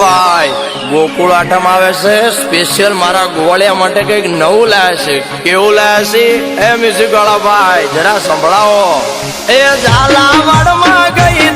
ભાઈ. ગોકુળ આઠમ આવે છે. સ્પેશિયલ મારા ગોવાળિયા માટે કંઈક નવું લાયા છે. કેવું લાયા છે? એ મ્યુઝિક વાળા ભાઈ, જરા સંભળાવો. એ ઝાલા વડમાં ગઈ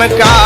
உனக்கா